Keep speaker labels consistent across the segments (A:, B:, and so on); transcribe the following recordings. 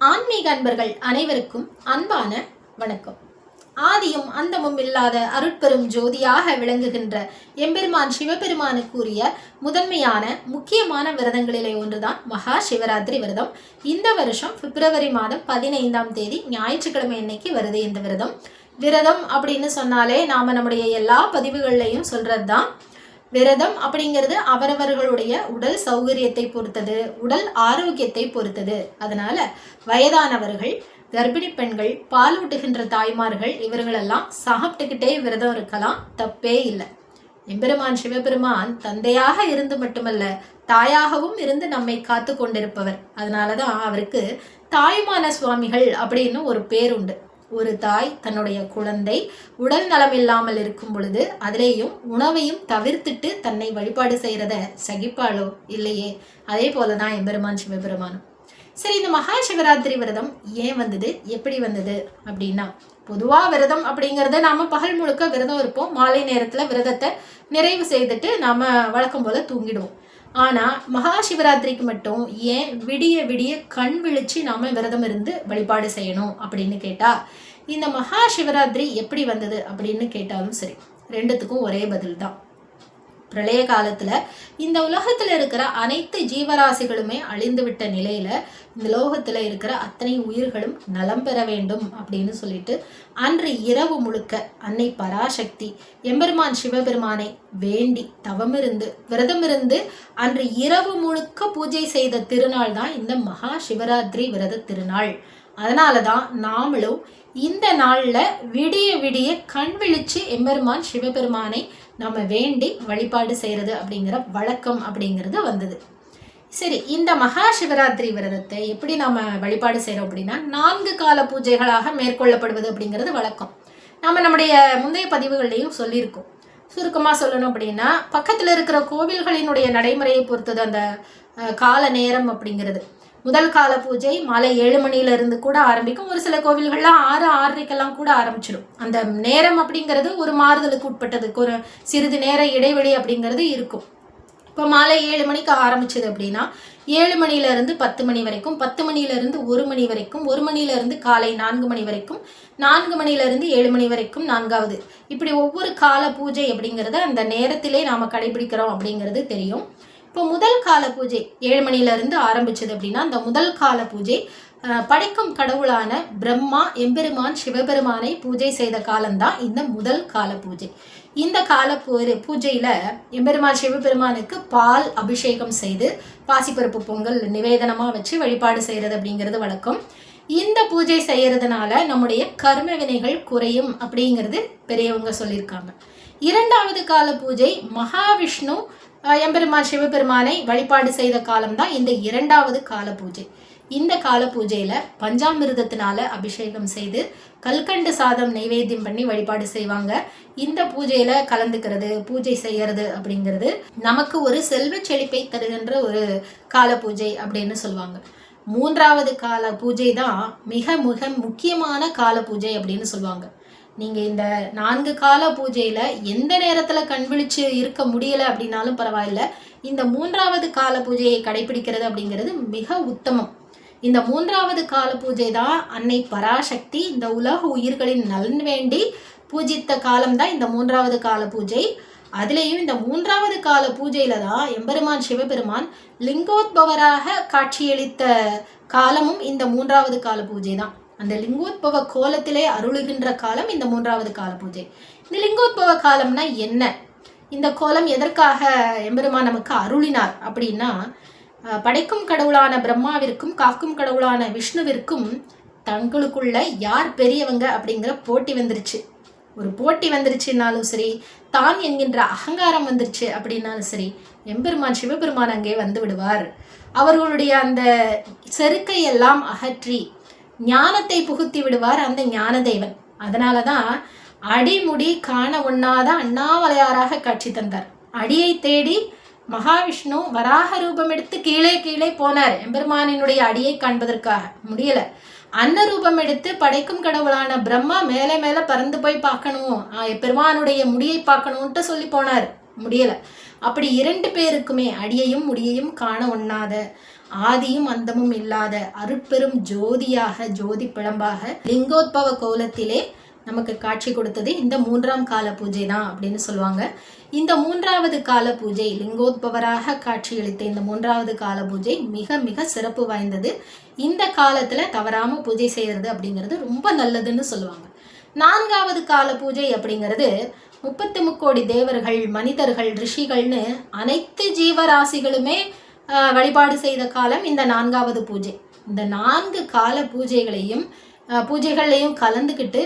A: ஆன்மீக அன்பர்கள் அனைவருக்கும் அன்பான வணக்கம். ஆதியும் அந்தமும் இல்லாத அருட்பெரும் ஜோதியாக விளங்குகின்ற எம்பெருமான் சிவபெருமானு கூறிய முதன்மையான முக்கியமான விரதங்களிலே ஒன்றுதான் மகா சிவராத்திரி விரதம். இந்த வருஷம் பிப்ரவரி மாதம் பதினைந்தாம் தேதி ஞாயிற்றுக்கிழமை அன்னைக்கு வருது இந்த விரதம். விரதம் அப்படின்னு சொன்னாலே நாம நம்முடைய எல்லா பதிவுகள்லையும் சொல்கிறது தான் விரதம் அப்படிங்கிறது அவரவர்களுடைய உடல் சௌகரியத்தை பொறுத்தது உடல் ஆரோக்கியத்தை பொறுத்தது. அதனால வயதானவர்கள் கர்ப்பிணி பெண்கள் பாலூட்டுகின்ற தாய்மார்கள் இவர்களெல்லாம் சாப்பிட்டுக்கிட்டே விரதம் இருக்கலாம். தப்பே இல்லை. எம்பெருமான் சிவபெருமான் தந்தையாக இருந்து மட்டுமல்ல தாயாகவும் இருந்து நம்மை காத்து கொண்டிருப்பவர். அதனாலதான் அவருக்கு தாய்மான சுவாமிகள் அப்படின்னு ஒரு பேர் உண்டு ஒரு தாய் தன்னுடைய குழந்தை உடல் நலம் இல்லாமல் இருக்கும் பொழுது அதிலேயும் உணவையும் தவிர்த்துட்டு தன்னை வழிபாடு செய்கிறத சகிப்பாளோ இல்லையே? அதே போல தான் எம்பெருமான் சிவபெருமானும். சரி இந்த மகா சிவராத்திரி விரதம் ஏன் வந்தது? எப்படி வந்தது அப்படின்னா பொதுவாக விரதம் அப்படிங்கிறத நாம் பகல் முழுக்க விரதம் இருப்போம். மாலை நேரத்தில் விரதத்தை நிறைவு செய்துட்டு நாம் வழக்கம் போல் தூங்கிடுவோம். ஆனால் மகா சிவராத்திரிக்கு மட்டும் ஏன் விடிய விடிய கண் விழிச்சு நாம் விரதம் இருந்து வழிபாடு செய்யணும் அப்படின்னு கேட்டால் இந்த மகா சிவராத்திரி எப்படி வந்தது அப்படின்னு கேட்டாலும் சரி ரெண்டுத்துக்கும் ஒரே பதில் தான் பிரளய காலத்துல இந்த உலகத்துல இருக்கிற அனைத்து ஜீவராசிகளுமே அழிந்து விட்ட நிலையில இந்த லோகத்துல இருக்கிற அத்தனை உயிர்களும் நலம் பெற வேண்டும் அப்படின்னு சொல்லிட்டு அன்று இரவு முழுக்க அன்னை பராசக்தி எம்பெருமான் சிவபெருமானை வேண்டி தவமிருந்து விரதமிருந்து அன்று இரவு முழுக்க பூஜை செய்த திருநாள் தான் இந்த மகா சிவராத்திரி விரத திருநாள். அதனால தான் நாமளும் இந்த நாளில் விடிய விடிய கண் விழிச்சு எம்பெருமான் சிவபெருமானை நம்ம வேண்டி வழிபாடு செய்கிறது அப்படிங்கிற வழக்கம் அப்படிங்கிறது வந்தது. சரி இந்த மகா சிவராத்திரி விரதத்தை எப்படி நம்ம வழிபாடு செய்கிறோம் அப்படின்னா நான்கு கால பூஜைகளாக மேற்கொள்ளப்படுவது அப்படிங்கிறது வழக்கம். நம்ம நம்முடைய முந்தைய பதிவுகள்லையும் சொல்லியிருக்கோம். சுருக்கமாக சொல்லணும் அப்படின்னா பக்கத்தில் இருக்கிற கோவில்களினுடைய நடைமுறையை பொறுத்தது அந்த கால நேரம் அப்படிங்கிறது. முதல் கால பூஜை மாலை ஏழு மணியில இருந்து கூட ஆரம்பிக்கும். ஒரு சில கோவில்கள்லாம் ஆறு ஆறரைக்கெல்லாம் கூட ஆரம்பிச்சிடும். அந்த நேரம் அப்படிங்கிறது ஒரு மாறுதலுக்கு உட்பட்டதுக்கு ஒரு சிறிது நேர இடைவெளி அப்படிங்கிறது இருக்கும். இப்போ மாலை ஏழு மணிக்கு ஆரம்பிச்சது அப்படின்னா ஏழு மணியிலிருந்து பத்து மணி வரைக்கும் பத்து மணில ஒரு மணி வரைக்கும் ஒரு மணியிலிருந்து காலை நான்கு மணி வரைக்கும் நான்கு மணிலேருந்து ஏழு மணி வரைக்கும் நான்காவது. இப்படி ஒவ்வொரு கால பூஜை அப்படிங்கிறத அந்த நேரத்திலே நாம் கடைபிடிக்கிறோம் அப்படிங்கிறது தெரியும். இப்போ முதல் கால பூஜை ஏழு மணில ஆரம்பிச்சது அப்படின்னா அந்த முதல் கால பூஜை படைக்கும் கடவுளான பிரம்மா எம்பெருமான் சிவபெருமானை பூஜை செய்த காலம்தான் இந்த முதல் கால பூஜை. இந்த கால பூ- பூஜையில் எம்பெருமான் சிவபெருமானுக்கு பால் அபிஷேகம் செய்து பாசிப்பருப்பு பொங்கல் நிவேதனமாக வச்சு வழிபாடு செய்கிறது அப்படிங்கிறது வழக்கம். இந்த பூஜை செய்கிறதுனால நம்முடைய கர்ம வினைகள் குறையும் அப்படிங்கிறது பெரியவங்க சொல்லியிருக்காங்க. இரண்டாவது கால பூஜை மகாவிஷ்ணு எம்பெருமான் சிவபெருமானை வழிபாடு செய்த காலம்தான் இந்த இரண்டாவது கால பூஜை இந்த கால பூஜையில பஞ்சாமிர்தத்தினால அபிஷேகம் செய்து கல்கண்டு சாதம் நைவேத்தியம் பண்ணி வழிபாடு செய்வாங்க. இந்த பூஜையில கலந்துக்கிறது பூஜை செய்யறது அப்படிங்கிறது நமக்கு ஒரு செல்வ செழிப்பை தருகின்ற ஒரு கால பூஜை அப்படின்னு சொல்லுவாங்க. மூன்றாவது கால பூஜை தான் மிக மிக முக்கியமான கால பூஜை அப்படின்னு சொல்லுவாங்க. நீங்கள் இந்த நான்கு கால பூஜையில் எந்த நேரத்தில் கண்விழிச்சு இருக்க முடியலை அப்படின்னாலும் பரவாயில்ல. இந்த மூன்றாவது கால பூஜையை கடைபிடிக்கிறது அப்படிங்கிறது மிக உத்தமம். இந்த மூன்றாவது கால பூஜை தான் அன்னை பராசக்தி இந்த உலக உயிர்களின் நலன் வேண்டி பூஜித்த காலம்தான் இந்த மூன்றாவது கால பூஜை. அதுலேயும் இந்த மூன்றாவது கால பூஜையில் தான் எம்பெருமான் சிவபெருமான் லிங்கோத்பவராக காட்சியளித்த காலமும் இந்த மூன்றாவது கால பூஜை தான். அந்த லிங்கோத்பவ கோலத்திலே அருளுகின்ற காலம் இந்த மூன்றாவது கால பூஜை. இந்த லிங்கோத்பவ காலம்னா என்ன? இந்த கோலம் எதற்காக எம்பெருமான் நமக்கு அருளினார் அப்படின்னா படைக்கும் கடவுளான பிரம்மாவிற்கும் காக்கும் கடவுளான விஷ்ணுவிற்கும் தங்களுக்குள்ள யார் பெரியவங்க அப்படிங்கிற போட்டி வந்துருச்சு. ஒரு போட்டி வந்துருச்சுனாலும் சரி தான் என்கின்ற அகங்காரம் வந்துருச்சு அப்படின்னாலும் சரி எம்பெருமான் சிவபெருமான் அங்கே வந்து விடுவார். அவர்களுடைய அந்த செருக்கை எல்லாம் அகற்றி ஞானத்தை புகுத்தி விடுவார் அந்த ஞான தெய்வன் அதனால தான் அடிமுடி காண உண்ணாத அண்ணாமலையாராக காட்சி தந்தார். அடியை தேடி மகாவிஷ்ணு வராக ரூபம் எடுத்து கீழே கீழே போனார். எம்பெருமானினுடைய அடியை காண்பதற்காக. முடியல. அன்ன ரூபம் எடுத்து படைக்கும் கடவுளான பிரம்மா மேலே மேலே பறந்து போய் பார்க்கணும்? பெருமானுடைய முடியை பார்க்கணும்ன்ட்டு சொல்லி போனார். முடியல. அப்படி இரண்டு பேருக்குமே அடியையும் முடியையும் காண ஒண்ணாத ஆதியும் அந்தமும் இல்லாத அருட்பெரும் ஜோதியாக ஜோதி பிழம்பாக லிங்கோத்பவ கோலத்திலே நமக்கு காட்சி கொடுத்தது இந்த மூன்றாம் கால பூஜை தான் அப்படின்னு சொல்லுவாங்க. இந்த மூன்றாவது கால பூஜை லிங்கோத்பவராக காட்சியளித்த இந்த மூன்றாவது கால பூஜை மிக மிக சிறப்பு வாய்ந்தது. இந்த காலத்துல தவறாம பூஜை செய்யறது அப்படிங்கிறது ரொம்ப நல்லதுன்னு சொல்லுவாங்க. நான்காவது கால பூஜை அப்படிங்கிறது முப்பத்தி முக்கோடி தேவர்கள் மனிதர்கள் ரிஷிகள்னு அனைத்து ஜீவராசிகளுமே வழிபாடு செய்த காலம் இந்த நான்காவது பூஜை. இந்த நான்கு கால பூஜைகளையும் பூஜைகள்லையும் கலந்துக்கிட்டு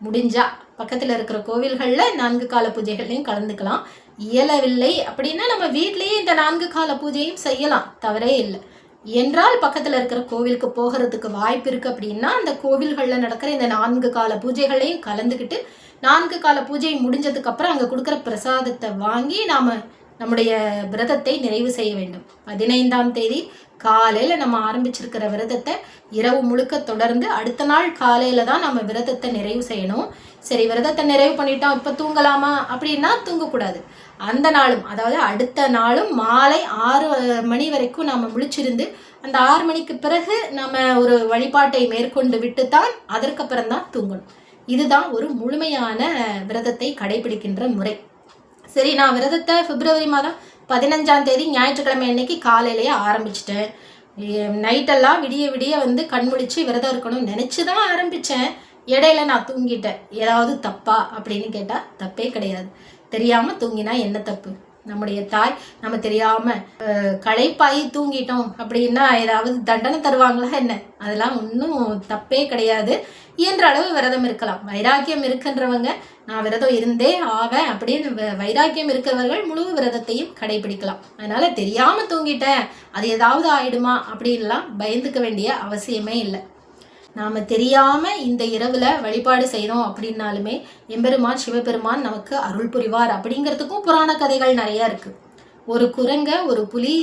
A: முடிஞ்சா பக்கத்தில் இருக்கிற கோவில்களில் நான்கு கால பூஜைகள்லையும் கலந்துக்கலாம். இயலவில்லை அப்படின்னா நம்ம வீட்லேயே இந்த நான்கு கால பூஜையும் செய்யலாம் தவறே இல்லை. என்றால் பக்கத்தில் இருக்கிற கோவிலுக்கு போகிறதுக்கு வாய்ப்பு இருக்குது அப்படின்னா அந்த கோவில்களில் நடக்கிற இந்த நான்கு கால பூஜைகளையும் கலந்துக்கிட்டு நான்கு கால பூஜை முடிஞ்சதுக்கப்புறம் அங்கே கொடுக்குற பிரசாதத்தை வாங்கி நாம் நம்முடைய விரதத்தை நிறைவு செய்ய வேண்டும். பதினைந்தாம் தேதி காலையில் நம்ம ஆரம்பிச்சிருக்கிற விரதத்தை இரவு முழுக்க தொடர்ந்து அடுத்த நாள் காலையில் தான் நம்ம விரதத்தை நிறைவு செய்யணும். சரி விரதத்தை நிறைவு பண்ணிட்டோம் இப்போ தூங்கலாமா? அப்படின்னா தூங்கக்கூடாது. அந்த நாளும் அதாவது அடுத்த நாளும் மாலை ஆறு மணி வரைக்கும் நாம் முழிச்சிருந்து அந்த ஆறு மணிக்கு பிறகு நம்ம ஒரு வழிபாட்டை மேற்கொண்டு விட்டு தான் அதற்கப்புறம் தான் தூங்கணும். இதுதான் ஒரு முழுமையான விரதத்தை கடைபிடிக்கின்ற முறை. சரி நான் விரதத்தை பிப்ரவரி மாதம் பதினஞ்சாம் தேதி ஞாயிற்றுக்கிழமை அன்னைக்கு காலையிலேயே ஆரம்பிச்சிட்டேன். நைட்டெல்லாம் விடிய விடிய வந்து கண்முழிச்சு விரதம் இருக்கணும்னு நினச்சி தான் ஆரம்பித்தேன் இடையில நான் தூங்கிட்டேன். ஏதாவது தப்பா அப்படின்னு கேட்டால் தப்பே கிடையாது. தெரியாமல் தூங்கினா என்ன தப்பு? நம்முடைய தாய் நம்ம தெரியாம களைப்பாயி தூங்கிட்டோம் அப்படின்னா ஏதாவது தண்டனை தருவாங்களா என்ன? அதெல்லாம் ஒன்றும் தப்பே கிடையாது. இயன்ற அளவு விரதம் இருக்கலாம். வைராக்கியம் இருக்கின்றவங்க நான் விரதம் இருந்தே ஆவேன் அப்படின்னு வ- வைராக்கியம் இருக்கிறவர்கள் முழு விரதத்தையும் கடைபிடிக்கலாம். அதனால தெரியாம தூங்கிட்டேன் அது ஏதாவது ஆயிடுமா அப்படின்லாம் பயந்துக்க வேண்டிய அவசியமே இல்லை. நாம் தெரியாமல் இந்த இரவில் வழிபாடு செய்கிறோம் அப்படின்னாலுமே எம்பெருமான் சிவபெருமான் நமக்கு அருள் புரிவார் அப்படிங்கிறதுக்கும் புராண கதைகள் நிறையா இருக்குது ஒரு குரங்க ஒரு புலி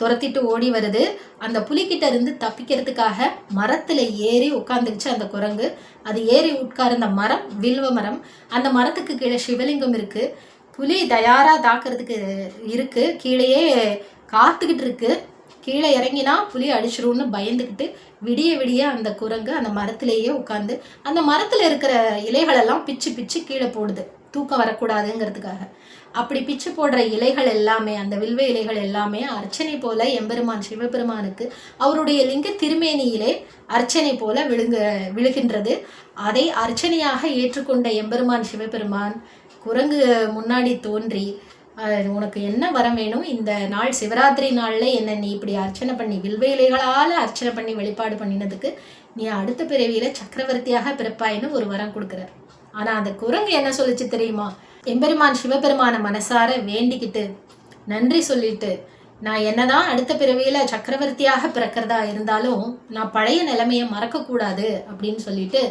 A: துரத்திட்டு ஓடி வருது. அந்த புலிக்கிட்ட இருந்து தப்பிக்கிறதுக்காக மரத்தில் ஏறி உட்காந்துருச்சு அந்த குரங்கு. அது ஏறி உட்கார்ந்த மரம் வில்வ மரம். அந்த மரத்துக்கு கீழே சிவலிங்கம் இருக்குது புலி தயாராக தாக்குறதுக்கு இருக்குது கீழேயே காத்துக்கிட்டு இருக்குது கீழே இறங்கினா புலி அடிச்சிரும்னு பயந்துக்கிட்டு விடிய விடிய அந்த குரங்கு அந்த மரத்திலேயே உட்காந்து அந்த மரத்தில் இருக்கிற இலைகளெல்லாம் பிச்சு பிச்சு கீழே போடுது. தூக்கம் வரக்கூடாதுங்கிறதுக்காக. அப்படி பிச்சு போடுற இலைகள் எல்லாமே அந்த வில்வ இலைகள் எல்லாமே அர்ச்சனை போல எம்பெருமான் சிவபெருமானுக்கு அவருடைய லிங்க திருமேனியிலே அர்ச்சனை போல விழுங்க விழுகின்றது. அதை அர்ச்சனையாக ஏற்றுக்கொண்ட எம்பெருமான் சிவபெருமான் குரங்கு முன்னாடி தோன்றி உனக்கு என்ன வரம் வேணும்? இந்த நாள் சிவராத்திரி நாளில் என்ன நீ இப்படி அர்ச்சனை பண்ணி வில்வேலைகளால் அர்ச்சனை பண்ணி வெளிப்பாடு பண்ணினதுக்கு நீ அடுத்த பிறவியில் சக்கரவர்த்தியாக பிறப்பாயின்னு ஒரு வரம் கொடுக்குறார். ஆனால் அந்த குரங்கு என்ன சொல்லிச்சு தெரியுமா? எம்பெருமான் சிவபெருமான மனசார வேண்டிக்கிட்டு நன்றி சொல்லிட்டு நான் என்னதான் அடுத்த பிறவியில் சக்கரவர்த்தியாக பிறக்கிறதா இருந்தாலும் நான் பழைய நிலைமையை மறக்கக்கூடாது அப்படின்னு சொல்லிட்டு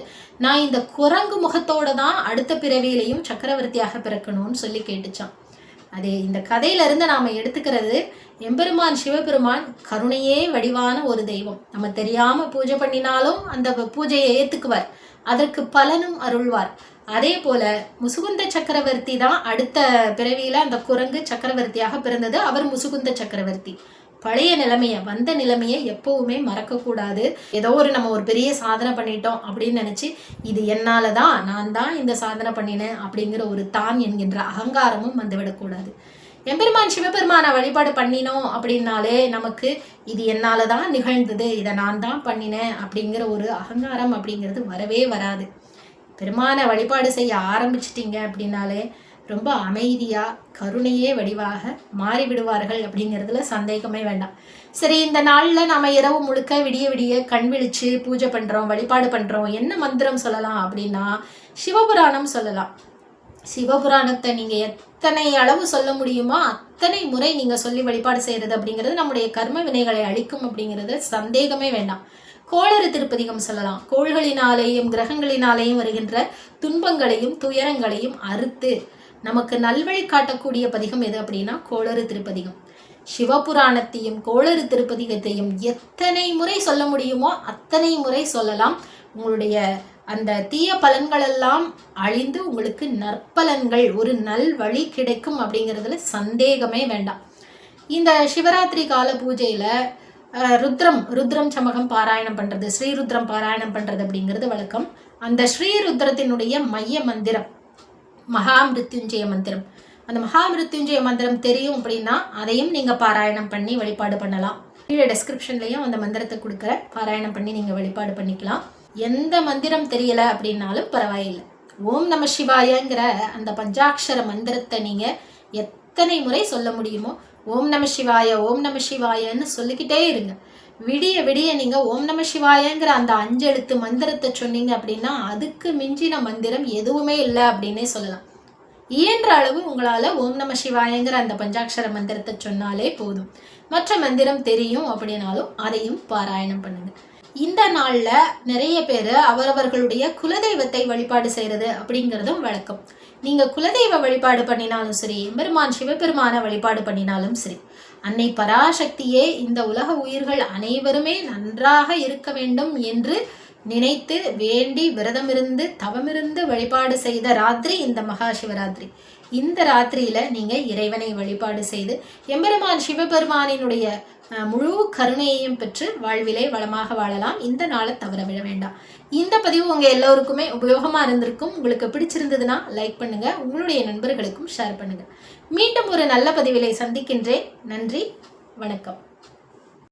A: நான் இந்த குரங்கு முகத்தோடு தான் அடுத்த பிறவியிலையும் சக்கரவர்த்தியாக பிறக்கணும்னு சொல்லி கேட்டுச்சான். அது இந்த கதையிலிருந்து நாம் எடுத்துக்கிறது எம்பெருமான் சிவபெருமான் கருணையே வடிவான ஒரு தெய்வம். நம்ம தெரியாமல் பூஜை பண்ணினாலும் அந்த பூஜையை ஏற்றுக்குவார் அதற்கு பலனும் அருள்வார். அதே போல முசுகுந்த சக்கரவர்த்தி தான் அடுத்த பிறவியில அந்த குரங்கு சக்கரவர்த்தியாக பிறந்தது. அவர் முசுகுந்த சக்கரவர்த்தி. பழைய நிலைமைய வந்த நிலைமையை எப்பவுமே மறக்கக்கூடாது. ஏதோ ஒரு நம்ம ஒரு பெரிய சாதனை பண்ணிட்டோம் அப்படின்னு நினைச்சு இது என்னால தான் நான் தான் இந்த சாதனை பண்ணினேன் அப்படிங்கிற ஒரு தான் என்கின்ற அகங்காரமும் வந்துவிடக்கூடாது எம்பெருமான் சிவபெருமானை வழிபாடு பண்ணினோம் அப்படின்னாலே நமக்கு இது என்னால தான் நிகழ்ந்தது இதை நான் தான் பண்ணினேன் அப்படிங்கிற ஒரு அகங்காரம் அப்படிங்கிறது வரவே வராது. பெருமானை வழிபாடு செய்ய ஆரம்பிச்சிட்டிங்க அப்படின்னாலே ரொம்ப அமைதியாக கருணையே வடிவாக மாறிவிடுவார்கள் அப்படிங்கிறதுல சந்தேகமே வேண்டாம். சரி இந்த நாளில் நம்ம இரவு முழுக்க விடிய விடிய கண் விழிச்சு பூஜை பண்ணுறோம் வழிபாடு பண்ணுறோம் என்ன மந்திரம் சொல்லலாம் அப்படின்னா சிவபுராணம் சொல்லலாம். சிவபுராணத்தை நீங்கள் எத்தனை அளவு சொல்ல முடியுமோ அத்தனை முறை நீங்கள் சொல்லி வழிபாடு செய்கிறது அப்படிங்கிறது நம்முடைய கர்ம வினைகளை அழிக்கும் அப்படிங்கிறது சந்தேகமே வேண்டாம். கோளறு திருப்பதிகம் சொல்லலாம். கோள்களினாலேயும் கிரகங்களினாலேயும் வருகின்ற துன்பங்களையும் துயரங்களையும் அறுத்து நமக்கு நல்வழி காட்டக்கூடிய பதிகம் எது அப்படின்னா கோளறு திருப்பதிகம். சிவபுராணத்தையும் கோளறு திருப்பதிகத்தையும் எத்தனை முறை சொல்ல முடியுமோ அத்தனை முறை சொல்லலாம். உங்களுடைய அந்த தீய பலன்களெல்லாம் அழிந்து உங்களுக்கு நற்பலன்கள் ஒரு நல் வழி கிடைக்கும் அப்படிங்கிறதுல சந்தேகமே வேண்டாம். இந்த சிவராத்திரி கால பூஜையில் ருத்ரம் ருத்ரம் சமகம் பாராயணம் பண்றது ஸ்ரீருத்ரம் பாராயணம் பண்றது அப்படிங்கிறது வழக்கம். அந்த ஸ்ரீருத்ரத்தினுடைய மைய மந்திரம் மகாமிருத்யுஞ்சய மந்திரம். அந்த மகாமிருத்யுஞ்சய மந்திரம் தெரியும் அப்படின்னா அதையும் நீங்கள் பாராயணம் பண்ணி வழிபாடு பண்ணலாம். கீழே டெஸ்கிரிப்ஷன்லையும் அந்த மந்திரத்தை கொடுக்குற பாராயணம் பண்ணி நீங்கள் வழிபாடு பண்ணிக்கலாம். எந்த மந்திரம் தெரியல அப்படின்னாலும் பரவாயில்லை. ஓம் நம சிவாயங்கிற அந்த பஞ்சாட்சர மந்திரத்தை நீங்க எத்தனை முறை சொல்ல முடியுமோ ஓம் நம சிவாய ஓம் நம சிவாயன்னு சொல்லிக்கிட்டே இருங்க. விடிய விடிய நீங்க ஓம் நம சிவாயங்கிற அந்த அஞ்செழுத்து மந்திரத்தை சொன்னீங்க அப்படின்னா அதுக்கு மிஞ்சின மந்திரம் எதுவுமே இல்லை அப்படின்னே சொல்லலாம். இயன்ற அளவு உங்களால ஓம் நம சிவாயங்கிற அந்த பஞ்சாட்சர மந்திரத்தை சொன்னாலே போதும். மற்ற மந்திரம் தெரியும் அப்படின்னாலும் அதையும் பாராயணம் பண்ணுங்க. இந்த நாள்ல நிறைய பேர் அவரவர்களுடைய குலதெய்வத்தை வழிபாடு செய்யறது அப்படிங்கிறதும் வழக்கம். நீங்க குலதெய்வ வழிபாடு பண்ணினாலும் சரி பெருமான் சிவபெருமான வழிபாடு பண்ணினாலும் சரி அன்னை பராசக்தியே இந்த உலக உயிர்கள் அனைவருமே நன்றாக இருக்க வேண்டும் என்று நினைத்து வேண்டி விரதமிருந்து தவமிருந்து வழிபாடு செய்த ராத்திரி இந்த மகா சிவராத்திரி. இந்த ராத்திரியில நீங்க இறைவனை வழிபாடு செய்து எம்பெருமான் சிவபெருமானினுடைய முழு கருணையையும் பெற்று வாழ்விலே வளமாக வாழலாம். இந்த நாளை தவறவிட வேண்டாம். இந்த பதிவு உங்க எல்லோருக்குமே உபயோகமா இருந்திருக்கும். உங்களுக்கு பிடிச்சிருந்ததுன்னா லைக் பண்ணுங்க. உங்களுடைய நண்பர்களுக்கும் ஷேர் பண்ணுங்க. மீண்டும் ஒரு நல்ல பதிவிலை சந்திக்கின்றேன். நன்றி. வணக்கம்.